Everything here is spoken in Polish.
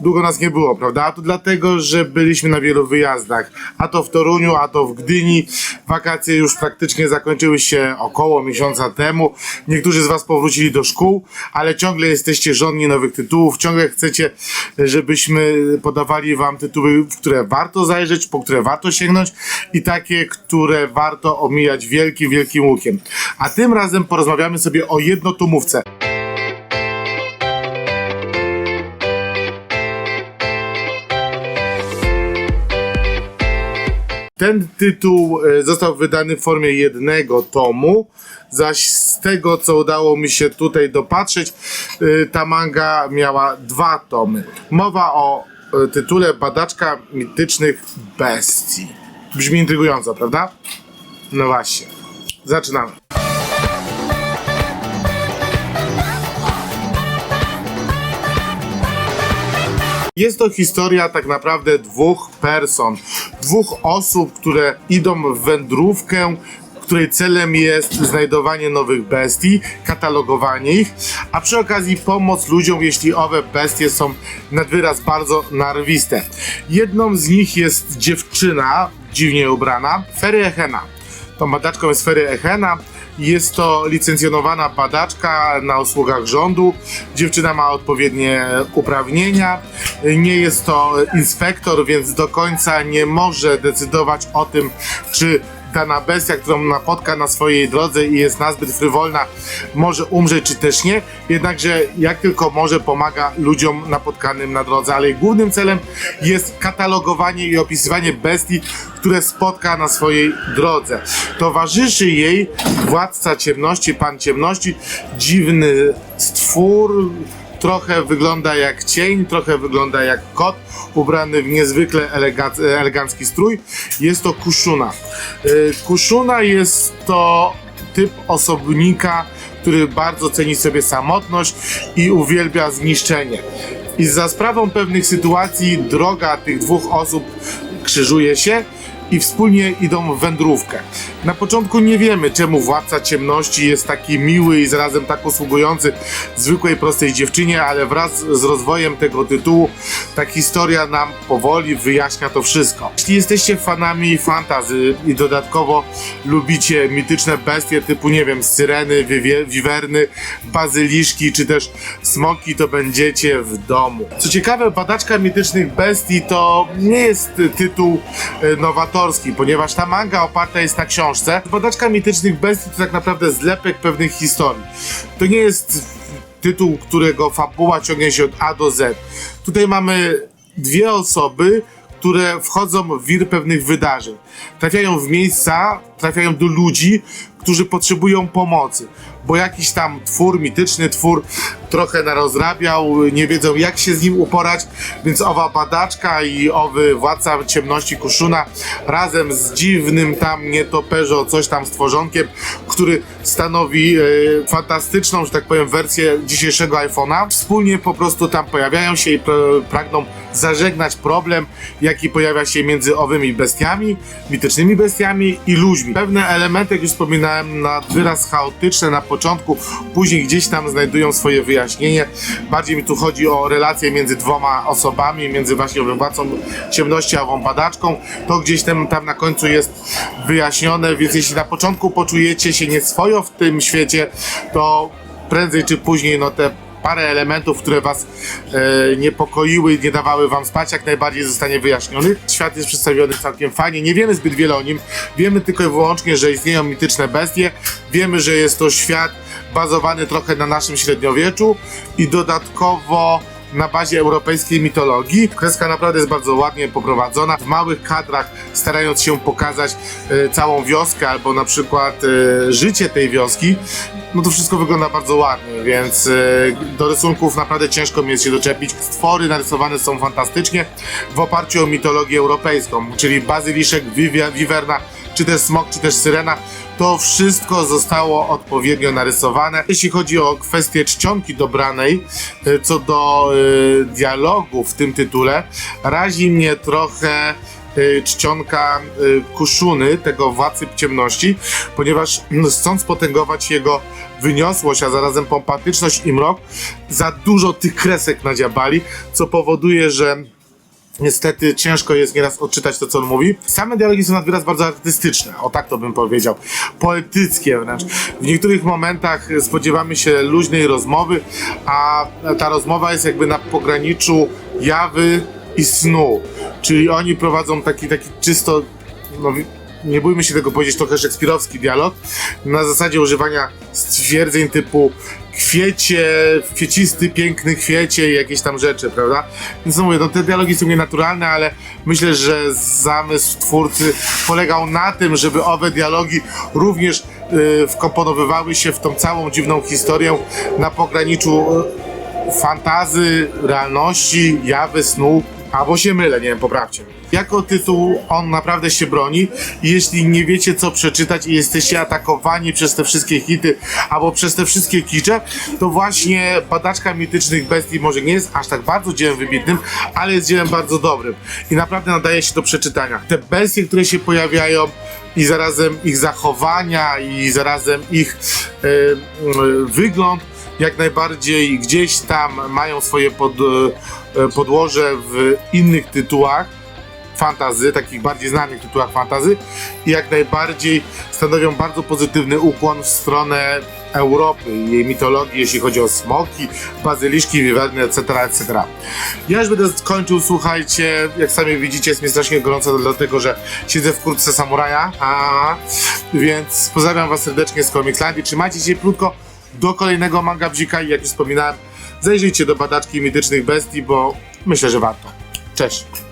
długo nas nie było, prawda? A to dlatego, że byliśmy na wielu wyjazdach. A to w Toruniu, a to w Gdyni. Wakacje już praktycznie zakończyły się około miesiąca temu. Niektórzy z Was powrócili do szkół, ale ciągle jesteście żądni nowych tytułów. Ciągle chcecie, żebyśmy podawali Wam tytuły, w które warto zajrzeć, po które warto sięgnąć i takie, które warto omijać wielkim, wielkim łukiem. A tym razem porozmawiamy sobie o jednotomówce. Ten tytuł e, został wydany w formie jednego tomu, zaś z tego co udało mi się tutaj dopatrzeć, e, ta manga miała dwa tomy. Mowa o e, tytule Badaczka mitycznych bestii. Brzmi intrygująco, prawda? No właśnie. Zaczynamy. Jest to historia tak naprawdę dwóch person, dwóch osób, które idą w wędrówkę, której celem jest znajdowanie nowych bestii, katalogowanie ich, a przy okazji pomoc ludziom, jeśli owe bestie są nad wyraz bardzo narwiste. Jedną z nich jest dziewczyna, dziwnie ubrana, Fery Echena. Tą badaczką jest Fery Echena. Jest to licencjonowana badaczka na usługach rządu. Dziewczyna ma odpowiednie uprawnienia. Nie jest to inspektor, więc do końca nie może decydować o tym, czy dana bestia, którą napotka na swojej drodze i jest nazbyt frywolna, może umrzeć, czy też nie. Jednakże jak tylko może, pomaga ludziom napotkanym na drodze, ale głównym celem jest katalogowanie i opisywanie bestii, które spotka na swojej drodze. Towarzyszy jej władca ciemności, pan ciemności, dziwny stwór, trochę wygląda jak cień, trochę wygląda jak kot, ubrany w niezwykle elega- elegancki strój. Jest to Kuszuna. Y, Kuszuna jest to typ osobnika, który bardzo ceni sobie samotność i uwielbia zniszczenie. I za sprawą pewnych sytuacji droga tych dwóch osób krzyżuje się i wspólnie idą w wędrówkę. Na początku nie wiemy, czemu władca ciemności jest taki miły i zarazem tak usługujący zwykłej, prostej dziewczynie, ale wraz z rozwojem tego tytułu ta historia nam powoli wyjaśnia to wszystko. Jeśli jesteście fanami fantazy i dodatkowo lubicie mityczne bestie typu, nie wiem, syreny, wiwie- wiwerny, bazyliszki czy też smoki, to będziecie w domu. Co ciekawe, badaczka mitycznych bestii to nie jest tytuł e, ponieważ ta manga oparta jest na książce. Badaczka mitycznych bestii to tak naprawdę zlepek pewnych historii. To nie jest tytuł, którego fabuła ciągnie się od A do Z. Tutaj mamy dwie osoby, które wchodzą w wir pewnych wydarzeń. Trafiają w miejsca, trafiają do ludzi, którzy potrzebują pomocy, bo jakiś tam twór, mityczny twór trochę narozrabiał, nie wiedzą jak się z nim uporać, więc owa badaczka i owy władca ciemności Kuszuna razem z dziwnym tam nietoperzo coś tam stworzonkiem, który stanowi e, fantastyczną, że tak powiem, wersję dzisiejszego iPhone'a, wspólnie po prostu tam pojawiają się i pra- pragną zażegnać problem, jaki pojawia się między owymi bestiami, mitycznymi bestiami i ludźmi. Pewne elementy, jak już wspominałem, na wyraz chaotyczne na początku, później gdzieś tam znajdują swoje wyjaśnienie. Bardziej mi tu chodzi o relacje między dwoma osobami, między właśnie władcą ciemności a badaczką. To gdzieś tam, tam na końcu jest wyjaśnione, więc jeśli na początku poczujecie się nieswojo w tym świecie, to prędzej czy później no te parę elementów, które was e, niepokoiły i nie dawały wam spać, jak najbardziej zostanie wyjaśniony. Świat jest przedstawiony całkiem fajnie, nie wiemy zbyt wiele o nim, wiemy tylko i wyłącznie, że istnieją mityczne bestie, wiemy, że jest to świat bazowany trochę na naszym średniowieczu i dodatkowo na bazie europejskiej mitologii. Kreska naprawdę jest bardzo ładnie poprowadzona. W małych kadrach starając się pokazać e, całą wioskę albo na przykład e, życie tej wioski, no to wszystko wygląda bardzo ładnie, więc e, do rysunków naprawdę ciężko mi jest się doczepić. Stwory narysowane są fantastycznie w oparciu o mitologię europejską, czyli bazyliszek, wiwerna, czy też smok, czy też syrena. To wszystko zostało odpowiednio narysowane. Jeśli chodzi o kwestię czcionki dobranej, e, co do e, dialogu w tym tytule, razi mnie trochę y, czcionka y, Kuszuny, tego władcy ciemności, ponieważ mm, chcąc potęgować jego wyniosłość, a zarazem pompatyczność i mrok, za dużo tych kresek nadziabali, co powoduje, że Niestety ciężko jest nieraz odczytać to, co on mówi. Same dialogi są nad wyraz bardzo artystyczne, o tak to bym powiedział. Poetyckie wręcz. W niektórych momentach spodziewamy się luźnej rozmowy, a ta rozmowa jest jakby na pograniczu jawy i snu. Czyli oni prowadzą taki, taki czysto, no, nie bójmy się tego powiedzieć, trochę szekspirowski dialog, na zasadzie używania stwierdzeń typu kwiecie, kwiecisty, piękny kwiecie i jakieś tam rzeczy, prawda? Więc no mówię, no te dialogi są nienaturalne, ale myślę, że zamysł twórcy polegał na tym, żeby owe dialogi również y, wkomponowywały się w tą całą dziwną historię na pograniczu y, fantazy, realności, jawy, snu, albo się mylę, nie wiem, poprawcie. Jako tytuł on naprawdę się broni jeśli nie wiecie co przeczytać i jesteście atakowani przez te wszystkie hity albo przez te wszystkie kicze, to właśnie Badaczka Mitycznych Bestii może nie jest aż tak bardzo dziełem wybitnym, ale jest dziełem bardzo dobrym i naprawdę nadaje się do przeczytania. Te bestie, które się pojawiają i zarazem ich zachowania i zarazem ich e, e, wygląd jak najbardziej gdzieś tam mają swoje pod, e, podłoże w innych tytułach fantazy, takich bardziej znanych tytułach fantazy i jak najbardziej stanowią bardzo pozytywny ukłon w stronę Europy i jej mitologii, jeśli chodzi o smoki, bazyliszki, wiwerny, etc., etc. Ja już będę skończył, słuchajcie, jak sami widzicie, jest mi strasznie gorąco, dlatego że siedzę w kurtce samuraja, a więc pozdrawiam was serdecznie z Comixlandii, trzymajcie się krótko, do kolejnego manga bzika i jak już wspominałem, zajrzyjcie do badaczki mitycznych bestii, bo myślę, że warto. Cześć!